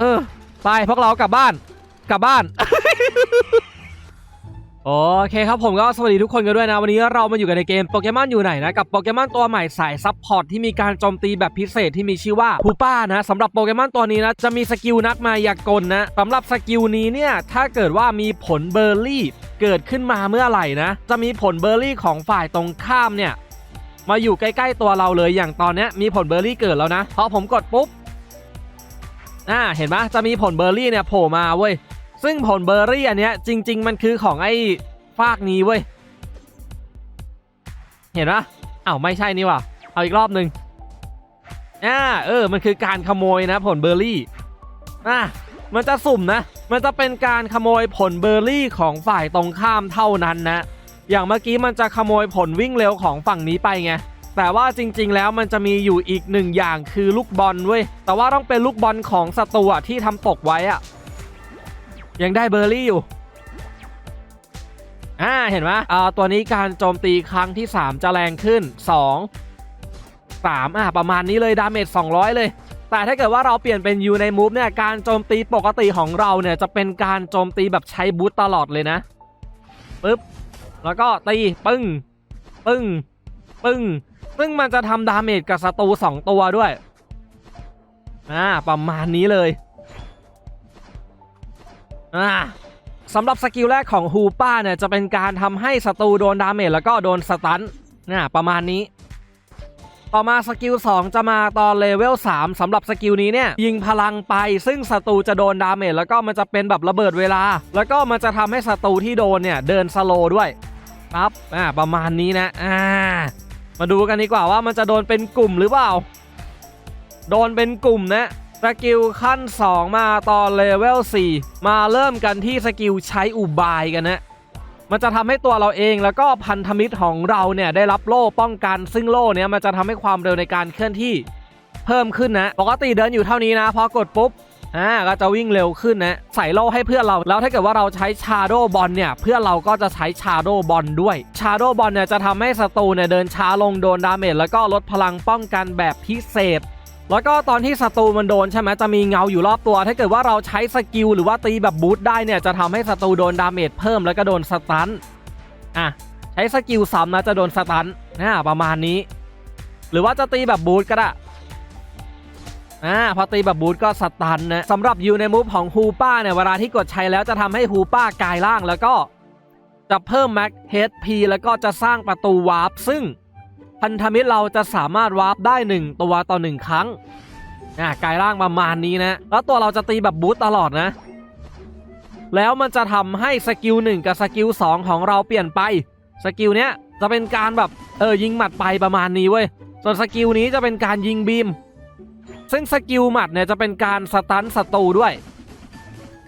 เออ ไปพวกเรากลับบ้าน กลับบ้าน โอเคครับผมก็สวัสดีทุกคนกันด้วยนะ วันนี้เรามาอยู่กันในเกมโปเกมอนอยู่ไหนนะ กับโปเกมอนตัวใหม่สายซับพอร์ตที่มีการโจมตีแบบพิเศษที่มีชื่อว่าพูป้านะสำหรับโปเกมอนตัวนี้นะ จะมีสกิลนักมายากลนะสำหรับสกิลนี้เนี่ย ถ้าเกิดว่ามีผลเบอร์รี่เกิดขึ้นมาเมื่อไหร่นะ จะมีผลเบอร์รี่ของฝ่ายตรงข้ามเนี่ยมาอยู่ใกล้ ๆ ตัวเราเลยอย่างตอนนี้มีผลเบอร์รี่เกิดแล้วนะพอผมกดปุ๊บ อ่าเห็นปะจะมีผลเบอร์รี่เนี่ยโผล่มาเว้ย ซึ่งผลเบอร์รี่อันเนี้ยจริง ๆ มันคือของไอ้ฟากนี้เว้ย เห็นปะอ้าวไม่ใช่นี่ว่ะเอาอีกรอบหนึ่งอ่าเออ มันคือการขโมยนะผลเบอร์รี่อะมันจะสุ่มนะ มันจะเป็นการขโมยผลเบอร์รี่ของฝ่ายตรงข้ามเท่านั้นนะ อย่างเมื่อกี้มันจะขโมยผลวิ่งเร็วของฝั่งนี้ไปไง แต่ว่าจริง ๆ แล้วมันจะมีอยู่อีกหนึ่งอย่างคือลูกบอลเว้ยแต่ว่าต้องเป็นลูกบอลของศัตรูที่ทำตกไว้อะยังได้เบอร์รี่อยู่อ่าเห็นไหมอ่าตัวนี้การโจมตีครั้งที่ 3 จะแรงขึ้น 2 3อ่าประมาณนี้เลยดาเมจ200 เลย แต่ถ้าเกิดว่าเราเปลี่ยนเป็นยูในมูฟเนี่ยการโจมตีปกติของเราเนี่ยจะเป็นการโจมตีแบบใช้บูตตลอดเลยนะปึ๊บแล้วก็ตีปึ้ง ปึ้ง ปึ้ง ซึ่งมันจะทำดาเมจกับศัตรู2ตัวด้วยอ่าประมาณนี้เลยอ่าสำหรับสกิลแรกของฮูป้าเนี่ยจะเป็นการทำให้ศัตรูโดนดาเมจแล้วก็โดนสตันเนี่ยประมาณนี้ ต่อมาสกิล 2 จะมาตอนเลเวล 3สำหรับสกิลนี้เนี่ยยิงพลังไป ซึ่งศัตรูจะโดนดาเมจแล้วก็มันจะเป็นแบบระเบิดเวลา แล้วก็มันจะทำให้ศัตรูที่โดนเนี่ยเดินสโลด้วย ครับอ่าประมาณนี้นะอ่า มาดูกันดีกว่าว่ามันจะโดนเป็นกลุ่มหรือเปล่า โดนเป็นกลุ่มนะสกิลขั้น 2 มาตอนเลเวล 4 มาเริ่มกันที่สกิลใช้อุบายกันนะ มันจะทำให้ตัวเราเองแล้วก็พันธมิตรของเราเนี่ยได้รับโล่ป้องกันซึ่งโล่เนี่ยมันจะทำให้ความเร็วในการเคลื่อนที่เพิ่มขึ้นนะ ปกติเดินอยู่เท่านี้นะพอกดปุ๊บ อ่าก็จะวิ่งเร็วขึ้นนะใส่โล่ให้เพื่อนเราแล้วถ้าเกิดว่าเราใช้ชาโดบอลเนี่ยเพื่อนเราก็จะใช้ชาโดบอลด้วยชาโดบอลเนี่ยจะทำให้ศัตรูเนี่ยเดินช้าลงโดนดาเมจแล้วก็ลดพลังป้องกันแบบพิเศษแล้วก็ตอนที่ศัตรูมันโดนใช่ไหมจะมีเงาอยู่รอบตัว ถ้าเกิดว่าเราใช้สกิลหรือว่าตีแบบบูทได้เนี่ยจะทำให้ศัตรูโดนดาเมจเพิ่มแล้วก็โดนสตันอะใช้สกิลซ้ำนะจะโดนสตันนะประมาณนี้ หรือว่าจะตีแบบบูทก็ได้ อ่าพอตีแบบบูทก็สตันนะสำหรับยูในมูฟของฮูป้าเนี่ยเวลาที่กดใช้แล้วจะทำให้ฮูป้ากายร่างแล้วก็จะเพิ่มแม็กเฮดพีแล้วก็จะสร้างประตูวาร์ปซึ่งพันธมิตรเราจะสามารถวาร์ปได้ 1 ตัวต่อ 1 ครั้งอ่ากายร่างประมาณนี้นะ แล้วตัวเราจะตีแบบบูตตลอดนะ แล้วมันจะทำให้สกิล1กับสกิล2ของเราเปลี่ยนไป สกิลเนี้ยจะเป็นการแบบเออยิงหมัดไปประมาณนี้เว้ย ส่วนสกิลนี้จะเป็นการยิงบีม ซึ่งสกิลหมัดเนี่ยจะเป็นการสตันศัตรูด้วย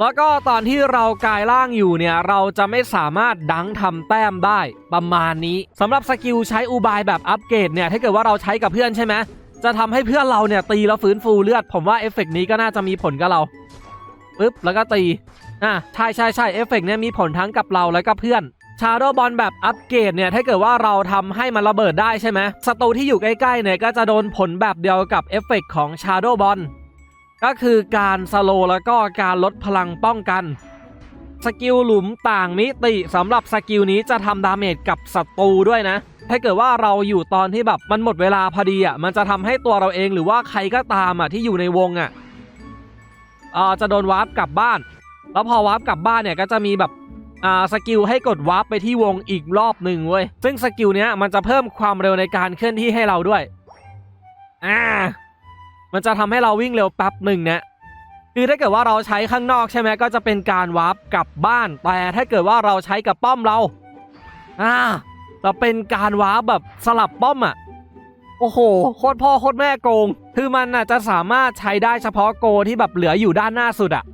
แล้วก็ตอนที่เรากายร่างอยู่เนี่ยเราจะไม่สามารถดังทำแต้มได้ประมาณนี้สำหรับสกิลใช้อุบายแบบอัปเกรดเนี่ยถ้าเกิดว่าเราใช้กับเพื่อนใช่ไหมจะทำให้เพื่อนเราเนี่ยตีแล้วฟื้นฟูเลือด ผมว่าเอฟเฟกต์นี้ก็น่าจะมีผลกับเราปึ๊บแล้วก็ตีอะใช่ใช่ใช่เอฟเฟกต์เนี่ยมีผลทั้งกับเราและก็เพื่อน ชาโดบอลแบบอัปเกรดเนี่ยถ้าเกิดว่าเราทำให้มันระเบิดได้ใช่ไหมศัตรูที่อยู่ใกล้ๆเนี่ยก็จะโดนผลแบบเดียวกับเอฟเฟกต์ของชาโดบอลก็คือการสโลแล้วก็การลดพลังป้องกันสกิลหลุมต่างมิติสำหรับสกิลนี้จะทำดาเมจกับศัตรูด้วยนะ ถ้าเกิดว่าเราอยู่ตอนที่แบบมันหมดเวลาพอดีอะมันจะทำให้ตัวเราเองหรือว่าใครก็ตามอะที่อยู่ในวงอะเอ่อจะโดนวาร์ปกลับบ้าน แล้วพอวาร์ปกลับบ้านเนี่ยก็จะมีแบบ อ่าสกิลให้กดวาร์ปไปที่วงอีกรอบหนึ่งเว้ยซึ่งสกิลเนี้ยมันจะเพิ่มความเร็วในการเคลื่อนที่ให้เราด้วยอ่ามันจะทำให้เราวิ่งเร็วแป๊บหนึ่งเนี่ยคือถ้าเกิดว่าเราใช้ข้างนอกใช่ไหมก็จะเป็นการวาร์ปกลับบ้าน แต่ถ้าเกิดว่าเราใช้กับป้อมเราอ่าจะเป็นการวาร์ปแบบสลับป้อมอะโอ้โหโคตรพ่อโคตรแม่โกง คือมันน่ะจะสามารถใช้ได้เฉพาะโกที่แบบเหลืออยู่ด้านหน้าสุดอะ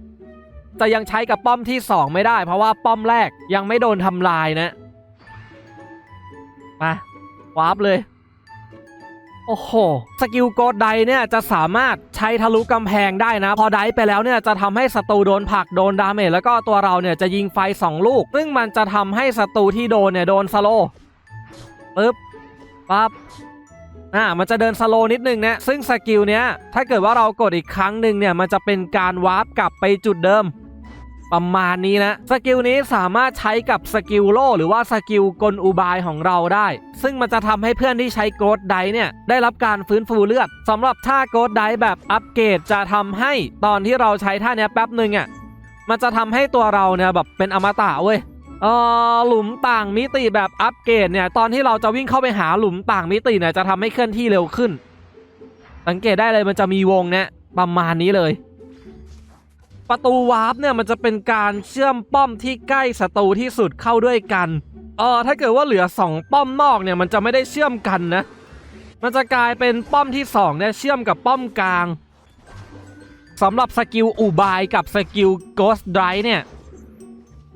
จะยังใช้กับป้อมที่ 2 ไม่ได้ เพราะว่าป้อมแรกยังไม่โดนทำลายนะมาวาร์ปเลย โอ้โห สกิลโกดไดเนี่ยจะสามารถใช้ทะลุกำแพงได้นะ พอไดไปแล้วเนี่ยจะทำให้ศัตรูโดนผลักโดนดาเมจแล้วก็ตัวเราเนี่ยจะยิงไฟ 2 ลูก ซึ่งมันจะทำให้ศัตรูที่โดนเนี่ยโดนสโลปึ๊บปั๊บ อ่ามันจะเดินสโลนิดนึงนะซึ่งสกิลเนี้ยถ้าเกิดว่าเรากดอีกครั้งหนึ่งเนี่ยมันจะเป็นการวาร์ปกลับไปจุดเดิม ประมาณนี้นะสกิลนี้สามารถใช้กับสกิลโล่หรือว่าสกิลกลอุบายของเราได้ ซึ่งมันจะทำให้เพื่อนที่ใช้โกดไดเนี่ยได้รับการฟื้นฟูเลือดสำหรับท่าโกดไดแบบอัปเกรดจะทำให้ตอนที่เราใช้ท่าเนี้ยแป๊บหนึ่งอะมันจะทำให้ตัวเราเนี่ยแบบเป็นอมตะเว้ย เออหลุมต่างมิติแบบอัปเกรดเนี่ย ตอนที่เราจะวิ่งเข้าไปหาหลุมต่างมิติเนี่ยจะทำให้เคลื่อนที่เร็วขึ้น สังเกตได้เลยมันจะมีวงเนี่ยประมาณนี้เลย ประตูวาร์ปเนี่ยมันจะเป็นการเชื่อมป้อมที่ใกล้ศัตรูที่สุดเข้าด้วยกันเออถ้าเกิดว่าเหลือ 2 ป้อมนอกเนี่ยมันจะไม่ได้เชื่อมกันนะ มันจะกลายเป็นป้อมที่2เนี่ยเชื่อมกับป้อมกลางสำหรับสกิลอุบายกับสกิล Ghost Drive เนี่ย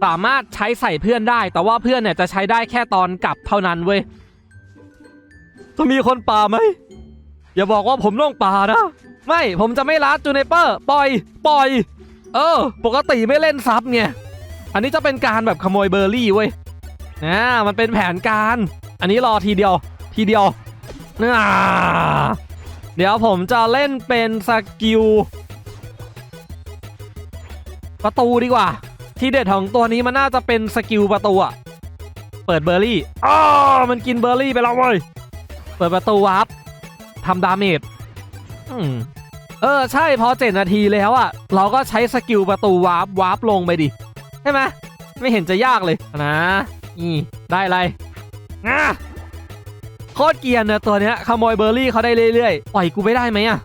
สามารถใช้ใส่เพื่อนได้ แต่ว่าเพื่อนเนี่ยจะใช้ได้แค่ตอนกลับเท่านั้นเว้ยจะมีคนป่าไหมอย่าบอกว่าผมต้องป่านะ ไม่ผมจะไม่ลัดจูเนเปอร์ปล่อย ปล่อย เออ ปกติไม่เล่นซับไงอันนี้จะเป็นการแบบขโมยเบอร์รี่เว้ยนะมันเป็นแผนการ อันนี้รอทีเดียว ทีเดียวน่าเดี๋ยวผมจะเล่นเป็นสกิลประตูดีกว่า ที่เด็ดของตัวนี้มันน่าจะเป็นสกิลประตูอะเปิดเบอร์รี่อ๋อมันกินเบอร์รี่ไปแล้วเว้ย เปิดประตูวาร์ปทำดาเมจอืมเออใช่พอเจ็ดนาทีแล้วอะเราก็ใช้สกิลประตูวาร์ปวาร์ปลงไปดิ ใช่ไหมไม่เห็นจะยากเลยนะนี่ได้อะไรนะโคตรเกรียนนะตัวเนี้ยขโมยเบอร์รี่เขาได้เรื่อยๆ ปล่อยกูไม่ได้ไหมอะ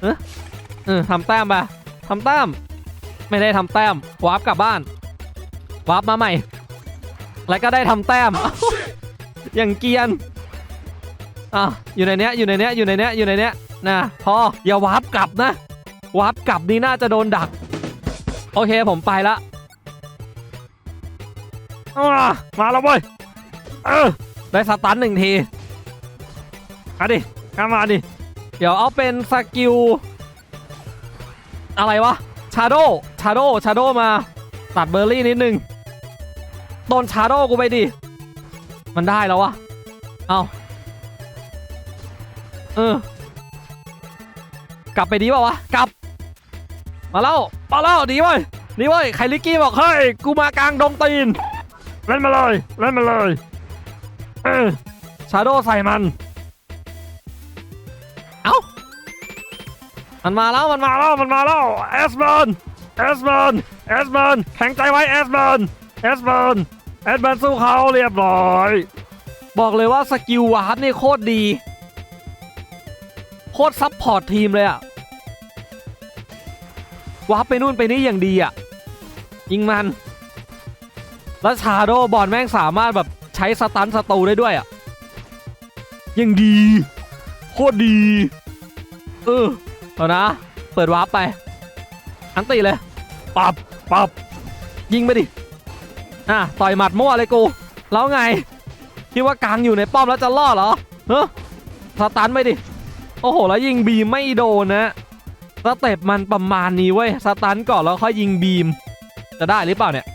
เออเออทำแต้มไปทำแต้ม ไม่ได้ทำแต้มวาร์ปกลับบ้านวาร์ปมาใหม่ แล้วก็ได้ทำแต้มอย่างเกรียนอะอยู่ในเนี้ยอยู่ในเนี้ยอยู่ในเนี้ยอยู่ในเนี้ยนะพออย่าวาร์ปกลับนะวาร์ปกลับนี่น่าจะโดนดัก โอเคผมไปละอะมาแล้วเว้ยเออได้สตันหนึ่งทีมาดิเข้ามาดิ เดี๋ยวเอาเป็นสกิลอะไรวะ ชาโดชาโดชาโดมา ตัดเบอร์รี่นิดนึงโดนชาโดกูไปดิ มันได้แล้ววะเอาเออ กลับไปดีเปล่าวะ กลับ มาเล่ามาเล่าดีเว้ยดีเว้ยไคลิกกี้บอกเฮ้ยกูมากลางดงตีน เล่นมาเลย เล่นมาเลย เออชาโดใส่มัน มันมาแล้วมันมาแล้วมันมาแล้วเอสเบิร์นเอสเบิร์นเอสเบิร์นแข็งใจไว้เอสเบิร์นเอสเบิร์นเอสเบิร์นสู้เขาเรียบร้อย บอกเลยว่าสกิลวาร์ปนี่โคตรดี โคตรซับพอร์ตทีมเลยอะวาร์ปไปนู่นไปนี่อย่างดีอะยิงมัน แล้วชาโดบอลแม่งสามารถแบบใช้สตันสตูได้ด้วยอะยังดี โคตรดี เออ เอานะ เปิดวาร์ปไป อันตีเลย ปับปับยิงไปดิ อะ ต่อยหมัดมั่วเลยกู แล้วไง คิดว่ากลางอยู่ในป้อมแล้วจะรอดเหรอเฮ้สตันไปดิ โอ้โห แล้วยิงบีมไม่โดนนะสเต็ปมันประมาณนี้เว้ย สตันก่อนแล้วค่อยยิงบีม จะได้หรือเปล่าเนี่ย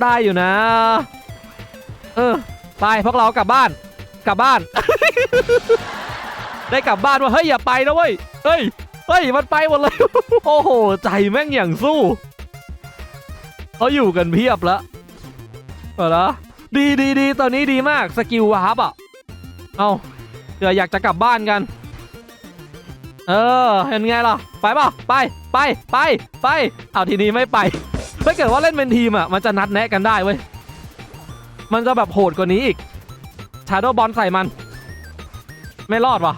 ได้อยู่นะ เออ ไปพวกเรากลับบ้าน กลับบ้าน ได้กลับบ้านว่าเฮ้ยอย่าไปนะเว้ยเฮ้ยเฮ้ยมันไปหมดเลย โอ้โห ใจแม่งอย่างสู้เขาอยู่กันเพียบล้วเออดีดีดีตอนนี้ดีมากสกิลวาร์ปอะเอาเดี๋ยวอยากจะกลับบ้านกัน เออเห็นไงล่ะ ไปป่ะไปไปไปไปเอาทีนี้ไม่ไปถ้าเกิดว่าเล่นเป็นทีมอะมันจะนัดแนะกันได้เว้ยมันจะแบบโหดกว่านี้อีกชาโดบอลใส่มัน ไม่รอดว่ะ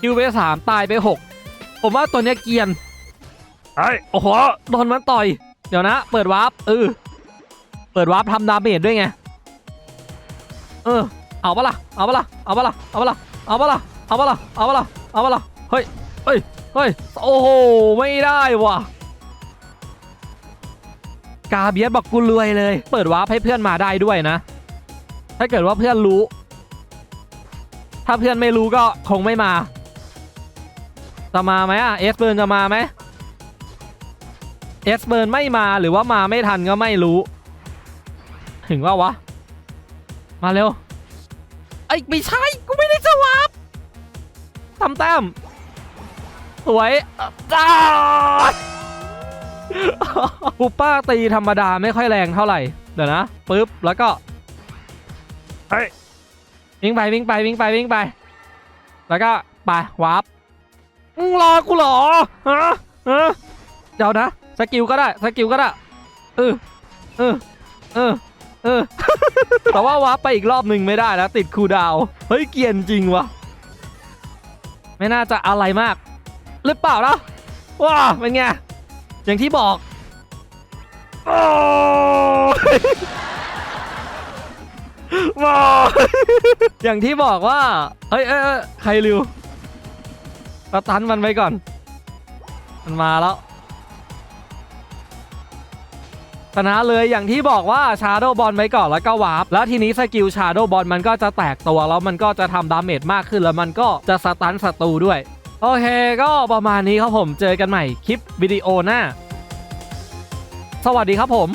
คิวไปสามตายไปหกผมว่าตัวเนี้ยเกรียนไอ้โอ้โหโดนมันต่อย เดี๋ยวนะ เปิดวาร์ปเออเปิดวาร์ปทำดาเมจด้วยไง เออ เอาปะล่ะ เอาปะล่ะ เอาปะล่ะ เอาปะล่ะ เอาปะล่ะ เอาปะล่ะ เอาปะล่ะ เอาปะล่ะ เฮ้ย เฮ้ย เฮ้ย โอ้โห ไม่ได้ว่ะ กาเบียสบอกกูรวยเลย เปิดวาร์ปให้เพื่อนมาได้ด้วยนะ ถ้าเกิดว่าเพื่อนรู้ ถ้าเพื่อนไม่รู้ก็คงไม่มา จะมาไหมอะเอสเบิร์นจะมาไหมเอสเบิร์นไม่มาหรือว่ามาไม่ทันก็ไม่รู้ ถึงว่าวะ มาเร็วไอ้ยไม่ใช่กูไม่ได้จะวาร์ปทำแต้มสวยอะจ้าปูป้าตีธรรมดาไม่ค่อยแรงเท่าไหร่ เดี๋ยวนะปึ๊บ แล้วก็เฮ้ยวิ่งไปวิ่งไปวิ่งไปวิ่งไป แล้วก็ไปวาร์ป มึงรอกูเหรอฮะฮะเดี๋ยวนะสกิลก็ได้สกิลก็ได้เออเออเออเออแต่ว่าวาร์ปไปอีกรอบหนึ่งไม่ได้แล้วติดคูดาวเฮ้ยเกียนจริงวะไม่น่าจะอะไรมาก หรือเปล่านะว้าเป็นไงอย่างที่บอกโอ้ยว้าอย่างที่บอกว่าเฮ้ยเอ้ยเอ้ยใครริว สตันมันไปก่อน มันมาแล้วชนะเลยอย่างที่บอกว่าชาร์โดบอลไปก่อนแล้วก็วาร์ปแล้วทีนี้สกิลชาร์โดบอลมันก็จะแตกตัวแล้วมันก็จะทำดาเมจมากขึ้นแล้วมันก็จะสตันศัตรูด้วย โอเคก็ประมาณนี้ครับผมเจอกันใหม่คลิปวิดีโอหน้า สวัสดีครับผม